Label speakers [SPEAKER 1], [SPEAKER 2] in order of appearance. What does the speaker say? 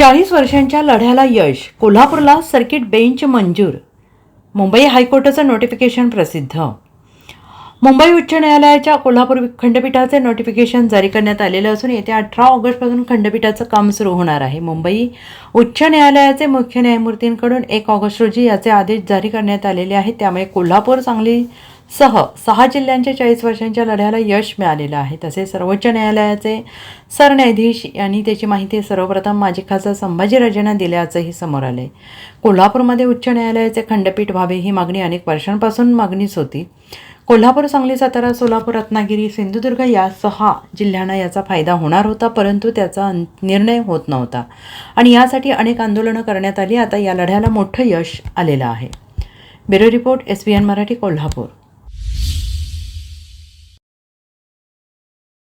[SPEAKER 1] चाळीस वर्षांच्या लढ्याला यश. कोल्हापूरला सर्किट बेंच मंजूर. मुंबई हायकोर्टाचं नोटिफिकेशन प्रसिद्ध. मुंबई उच्च न्यायालयाच्या कोल्हापूर खंडपीठाचे नोटिफिकेशन जारी करण्यात आलेलं असून येत्या अठरा ऑगस्टपासून खंडपीठाचं काम सुरू होणार आहे. मुंबई उच्च न्यायालयाचे मुख्य न्यायमूर्तींकडून एक ऑगस्ट रोजी याचे आदेश जारी करण्यात आलेले आहेत. त्यामुळे कोल्हापूर सांगली सह सहा जिल्ह्यांच्या चाळीस वर्षांच्या लढ्याला यश मिळालेलं आहे. तसेच सर्वोच्च न्यायालयाचे सरन्यायाधीश यांनी त्याची माहिती सर्वप्रथम माजी खासदार संभाजीराजेंना दिल्याचंही समोर आले कोल्हापूरमध्ये उच्च न्यायालयाचे खंडपीठ व्हावे ही मागणी अनेक वर्षांपासून मागणीच होती. कोल्हापूर सांगली सातारा सोलापूर रत्नागिरी सिंधुदुर्ग या सहा जिल्ह्यांना याचा फायदा होणार होता परंतु त्याचा निर्णय होत नव्हता. आणि यासाठी अनेक आंदोलनं करण्यात आली. आता या लढ्याला मोठं यश आलेलं आहे. Bureau report S B N Marathi Kolhapur.